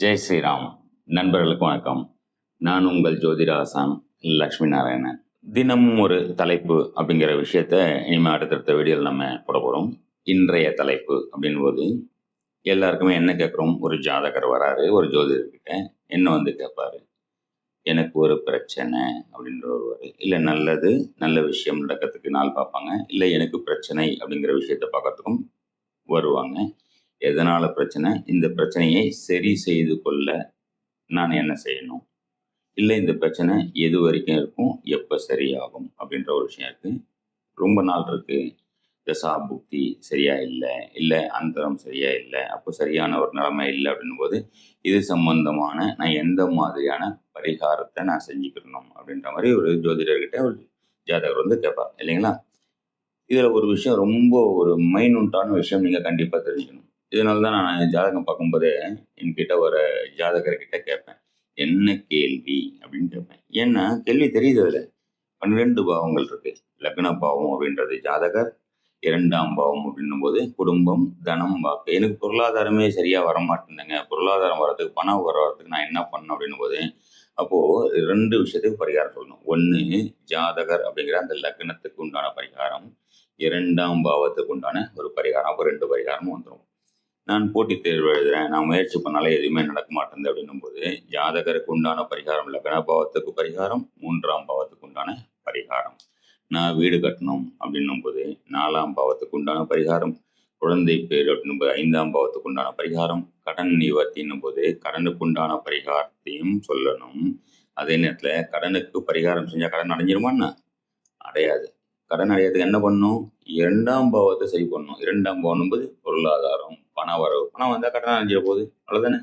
ஜெய் ஸ்ரீராம். நண்பர்களுக்கு வணக்கம். நான் உங்கள் ஜோதிராசாம் லக்ஷ்மி நாராயணன் தினமும் ஒரு தலைப்பு அப்படிங்கிற விஷயத்த இனிமேல் அடுத்தடுத்த வீடியோவில் நம்ம போட போகிறோம் இன்றைய தலைப்பு அப்படின்போது எல்லாருக்குமே என்ன கேட்குறோம் ஒரு ஜாதகர் வராரு ஒரு ஜோதிடர்கிட்ட என்ன வந்து கேட்பாரு எனக்கு ஒரு பிரச்சனை அப்படின்ற வருவார் இல்லை நல்லது நல்ல விஷயம் நடக்கிறதுக்கு நாள் பார்ப்பாங்க. இல்லை எனக்கு பிரச்சனை அப்படிங்கிற விஷயத்த பார்க்கறதுக்கும் வருவாங்க. எதனால் பிரச்சனை? இந்த பிரச்சனையை சரி செய்து கொள்ள நான் என்ன செய்யணும்? இல்லை இந்த பிரச்சனை எது வரைக்கும் இருக்கும்? எப்போ சரியாகும்? அப்படின்ற ஒரு விஷயம் இருக்குது ரொம்ப நாள் இருக்குது தசா புக்தி சரியாக இல்லை? இல்லை அந்தரம் சரியாக இல்லை. அப்போ சரியான ஒரு நிலைமை இல்லை அப்படின்னும் போது இது சம்பந்தமான நான் எந்த மாதிரியான பரிகாரத்தை நான் செஞ்சுக்கிடணும் அப்படின்ற மாதிரி ஒரு ஜோதிடர்கிட்ட ஒரு ஜாதகர் வந்து கேட்பார். இல்லைங்களா? இதில் ஒரு விஷயம் ரொம்ப ஒரு மைனூட்டான விஷயம் நீங்கள் கண்டிப்பாக தெரிஞ்சுக்கணும். இதனால தான் நான் ஜாதகம் பார்க்கும்போது என்கிட்ட ஒரு ஜாதகர்கிட்ட கேட்பேன். என்ன கேள்வி? அப்படின்னு கேட்பேன். ஏன்னா கேள்வி தெரியுது அதில். பன்னிரெண்டு பாவங்கள் இருக்கு. லக்ன பாவம் அப்படின்றது ஜாதகர். இரண்டாம் பாவம் அப்படின்னும் போது குடும்பம் தனம் வாக்கு. எனக்கு பொருளாதாரமே சரியாக வர மாட்டேங்குதுங்க பொருளாதாரம் வர்றதுக்கு பணம் வர்றதுக்கு நான் என்ன பண்ணேன் அப்படின்னும் போது அப்போது ரெண்டு விஷயத்துக்கு பரிகாரம் சொல்லணும். ஒன்று ஜாதகர் அப்படிங்கிற அந்த லக்னத்துக்கு உண்டான பரிகாரம். இரண்டாம் பாவத்துக்கு உண்டான ஒரு பரிகாரம். அப்போ ரெண்டு பரிகாரமும் வந்துடும் நான் போட்டித் தேர்வு எழுதுறேன். நான் முயற்சி பண்ணாலே எதுவுமே நடக்க மாட்டேங்குது அப்படின்னும் போது ஜாதகருக்கு உண்டான பரிகாரம் லக்ன பாவத்துக்கு பரிகாரம் மூன்றாம் பாவத்துக்கு உண்டான பரிகாரம். நான் வீடு கட்டணும் அப்படின்னும் போது நாலாம் பாவத்துக்கு உண்டான பரிகாரம் குழந்தை பேர் அப்படின்னும் போது ஐந்தாம் பாவத்துக்கு உண்டான பரிகாரம் கடன் நிவர்த்தின்னும் போது கடனுக்கு உண்டான பரிகாரத்தையும் சொல்லணும். அதே நேரத்தில் கடனுக்கு பரிகாரம் செஞ்சால் கடன் அடைஞ்சிருமான்னா அடையாது. கடன் அடையிறதுக்கு என்ன பண்ணணும் இரண்டாம் பாவத்தை சரி பண்ணணும் இரண்டாம் பாவம் என்பது பொருளாதாரம் பண வரவு. பணம் வந்தால் கடன் அடைஞ்சிட போகுது. அவ்வளோதானே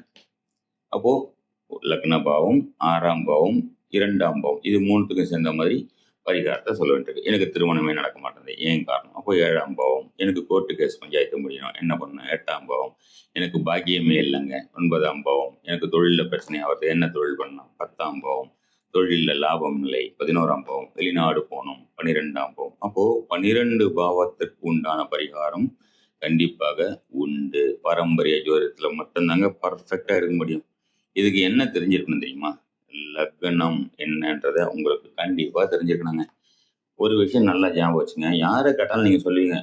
அப்போது லக்ன பாவம் ஆறாம் பாவம் இரண்டாம் பாவம். இது மூணுத்துக்கும் சேர்ந்த மாதிரி பரிகாரத்தை சொல்ல வேண்டியிருக்கு. எனக்கு திருமணமே நடக்க மாட்டேங்குது. ஏன் காரணம்? அப்போ ஏழாம் பாவம். எனக்கு கோர்ட்டு கேஸ் பஞ்சாயத்து முடியணும். என்ன பண்ணணும்? எட்டாம் பாவம். எனக்கு பாக்கியமே இல்லைங்க. ஒன்பதாம் பாவம். எனக்கு தொழிலில் பிரச்சனை ஆகிறது என்ன தொழில் பண்ணணும்? பத்தாம் பாவம். தொழிலில் லாபம் இல்லை. பதினோராம் பாவம் வெளிநாடு போனோம் பன்னிரெண்டாம் பாவம். அப்போ பன்னிரெண்டு பாவத்திற்கு உண்டான பரிகாரம் கண்டிப்பாக உண்டு. பாரம்பரிய ஜோதிடத்தில் மட்டும்தாங்க பர்ஃபெக்டாக இருக்க முடியும். இதுக்கு என்ன தெரிஞ்சிருக்கணும் தெரியுமா? லக்னம் என்னன்றதை உங்களுக்கு கண்டிப்பாக தெரிஞ்சிருக்கணுங்க. ஒரு விஷயம் நல்லா ஞாபகம் வச்சுங்க. யாரை கேட்டாலும் நீங்கள் சொல்லுவீங்க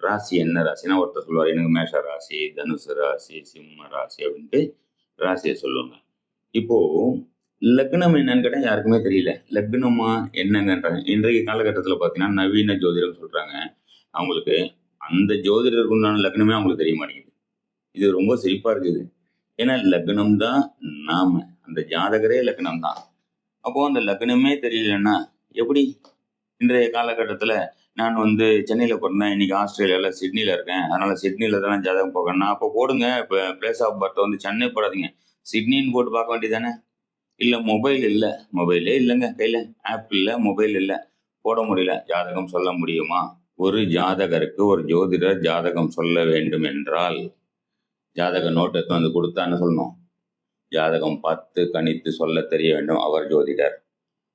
ராசி என்ன ராசினா ஒருத்தர் சொல்லுவார் எனக்கு மேஷ ராசி தனுசு ராசி சிம்ம ராசி அப்படின்ட்டு ராசியை சொல்லுவாங்க. இப்போது லக்னம் என்னன்னு கேட்டால் யாருக்குமே தெரியல. லக்னமா என்னங்கன்றாங்க. இன்றைய காலகட்டத்தில் பார்த்தீங்கன்னா நவீன ஜோதிடம் சொல்கிறாங்க அவங்களுக்கு அந்த ஜோதிடருக்கு உண்டான லக்னமே அவங்களுக்கு தெரிய மாட்டேங்குது. இது ரொம்ப சிரிப்பாக இருக்குது. ஏன்னா லக்னம் தான் நாம. அந்த ஜாதகரே லக்னம் தான். அப்போது அந்த லக்னமே தெரியலன்னா எப்படி? இன்றைய காலகட்டத்தில் நான் வந்து சென்னையில் பிறந்தேன். இன்னைக்கு ஆஸ்திரேலியாவில் சிட்னியில் இருக்கேன். அதனால் சிட்னியில் தானே ஜாதகம் பார்க்கணும்னா அப்போ போடுங்க. இப்போ பிளேஸ் ஆஃப் பர்த் வந்து சென்னை போடாதீங்க. சிட்னின்னு போட்டு பார்க்க வேண்டியதானே இல்லை மொபைல் இல்லை. மொபைலே இல்லைங்க. கையில் ஆப் இல்லை மொபைல் இல்லை. போட முடியல. ஜாதகம் சொல்ல முடியுமா? ஒரு ஜாதகருக்கு ஒரு ஜோதிடர் ஜாதகம் சொல்ல வேண்டும் என்றால் ஜாதக நோட்டை எடுத்து வந்து கொடுத்தான்னு சொல்லணும்? ஜாதகம் பார்த்து கணித்து சொல்ல தெரிய வேண்டும். அவர் ஜோதிடர்.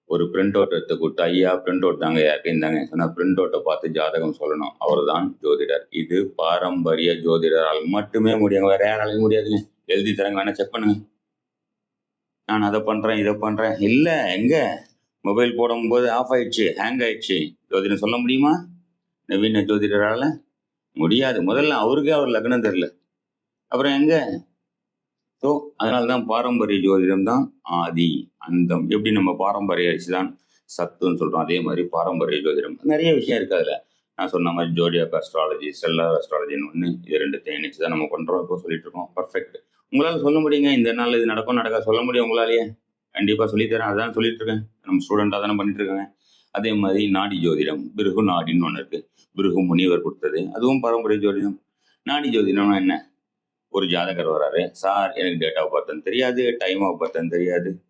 ஒரு பிரிண்ட் அவுட் எடுத்து கொடுத்தா ஐயா பிரிண்ட் அவுட் தாங்க யாருக்கு இந்தாங்க சொன்னா பிரிண்ட் அவுட்டை பார்த்து ஜாதகம் சொல்லணும். அவர் தான் ஜோதிடர். இது பாரம்பரிய ஜோதிடரால் மட்டுமே முடியும் வேற யாராலையும் முடியாதுங்க. எழுதி தரங்க. வேணா செக் பண்ணுங்க. நான் அதை பண்ணுறேன் இதை பண்ணுறேன் இல்லை எங்கே? மொபைல் போடும்போது ஆஃப் ஆயிடுச்சு ஹேங் ஆயிடுச்சு. ஜோதிடம் சொல்ல முடியுமா? நவீன ஜோதிடரால்? முடியாது. முதல்ல அவருக்கே அவர் லக்னம் தெரில அப்புறம் எங்கே? ஸோ அதனால தான் பாரம்பரிய ஜோதிடம் தான் ஆதி அந்தம். எப்படி நம்ம பாரம்பரிய தான் சத்துன்னு சொல்கிறோம் அதே மாதிரி பாரம்பரிய ஜோதிடம். நிறைய விஷயம் இருக்கு அதில். நான் சொன்ன மாதிரி ஜோடியாக் அஸ்ட்ராலஜி செல்லார் அஸ்ட்ராலஜின்னு ஒன்று இது ரெண்டு தேனிச்சு தான் நம்ம பண்ணுறோம் இப்போ சொல்லிட்டு இருக்கோம். பர்ஃபெக்ட் உங்களால் சொல்ல முடியுங்க? இந்த நாள் இது நடக்கும் நடக்க சொல்ல முடியும் உங்களாலேயே? கண்டிப்பாக சொல்லித்தரேன். அதான் சொல்லிட்டு இருக்கேன் நம்ம ஸ்டூடெண்ட்டாக தானே பண்ணிட்டு இருக்காங்க அதே மாதிரி நாடி ஜோதிடம் பிருகு நாடின்னு ஒன்று இருக்குது பிருகு முனிவர் கொடுத்தது. அதுவும் பாரம்பரிய ஜோதிடம். நாடி ஜோதிடம்னா என்ன? ஒரு ஜாதகர் வராரு. சார் எனக்கு டேட் ஆஃப் பர்த்னு தெரியாது டைம் ஆஃப் பர்த்னு தெரியாது.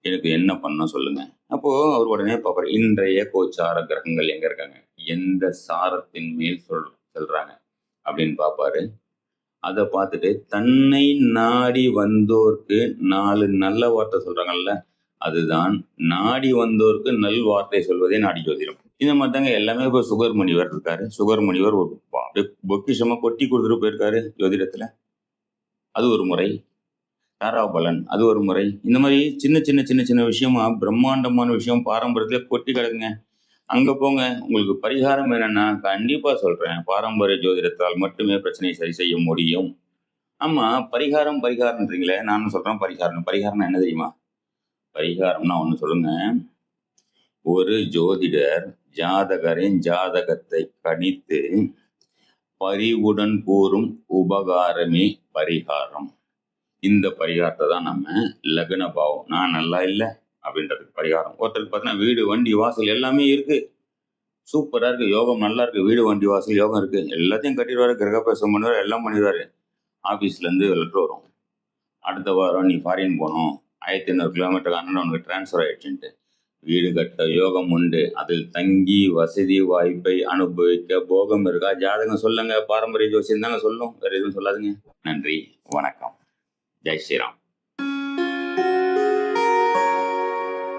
எனக்கு என்ன பண்ணணும் சொல்லுங்க. அப்போ அவர் உடனே பார்ப்பார் இன்றைய கோச்சார கிரகங்கள் எங்க இருக்காங்க? எந்த சாரத்தின் மேல் சொல் சொல்றாங்க? அப்படின்னு பார்ப்பாரு. அதை பார்த்துட்டு தன்னை நாடி வந்தோர்க்கு நாலு நல்ல வார்த்தை சொல்கிறாங்கல்ல அதுதான் நாடி வந்தோருக்கு நல் வார்த்தை சொல்வதே நாடி ஜோதிடம். இந்த மாதிரி தாங்க எல்லாமே இப்போ சுகர் முனிவர் இருக்காரு. சுகர் முனிவர் ஒரு பொக்கிஷமாக அப்படியே கொட்டி கொடுத்துட்டு போயிருக்காரு ஜோதிடத்தில். அது ஒரு முறை. தாராபலன் அது ஒரு முறை. இந்த மாதிரி சின்ன சின்ன சின்ன சின்ன விஷயமா பிரம்மாண்டமான விஷயம் பாரம்பரியத்தில் கொட்டி கிடக்குங்க. அங்கே போங்க. உங்களுக்கு பரிகாரம் என்னென்னா கண்டிப்பாக சொல்கிறேன் பாரம்பரிய ஜோதிடத்தால் மட்டுமே பிரச்சனையை சரி செய்ய முடியும். ஆமாம் பரிகாரம் பரிகாரம்ன்றீங்களே நானும் சொல்கிறேன் பரிகாரம். பரிகாரம்னா என்ன தெரியுமா? பரிகாரம்னா ஒண்ணு சொல்லுங்க. ஒரு ஜோதிடர் ஜாதகரின் ஜாதகத்தை கணித்து பரிவுடன் கூறும் உபகாரமே பரிகாரம். இந்த பரிகாரத்தை தான் நம்ம லக்ன பாவம். நான் நல்லா இல்லை? அப்படின்றதுக்கு பரிகாரம். ஒருத்தருக்கு பார்த்தீங்கன்னா வீடு வண்டி வாசல் எல்லாமே இருக்குது சூப்பராக இருக்குது யோகம் நல்லா இருக்குது வீடு வண்டி வாசல் யோகம் இருக்குது எல்லாத்தையும் கட்டிடுவார். கிரகப்பிரசம் பண்ணுவார். எல்லாம் பண்ணிடுவார். ஆஃபீஸ்லேருந்து லெட்ரு வரும். அடுத்த வாரம் நீ ஃபாரின் போகணும். ஆயிரத்தி ஐநூறு கிலோமீட்டருக்கு அண்ணன் உனக்கு டிரான்ஸ்ஃபர் ஆயிடுச்சுன்ட்டு. வீடு கட்ட யோகம் உண்டு. அதில் தங்கி வசதி வாய்ப்பை அனுபவிக்க போகம் இருக்கா? ஜாதகம் சொல்லுங்க. பாரம்பரிய ஜோசியம் தாங்க சொல்லும். வேறு எதுவும் சொல்லாதுங்க. நன்றி. வணக்கம். ஜெய் ஸ்ரீராம்.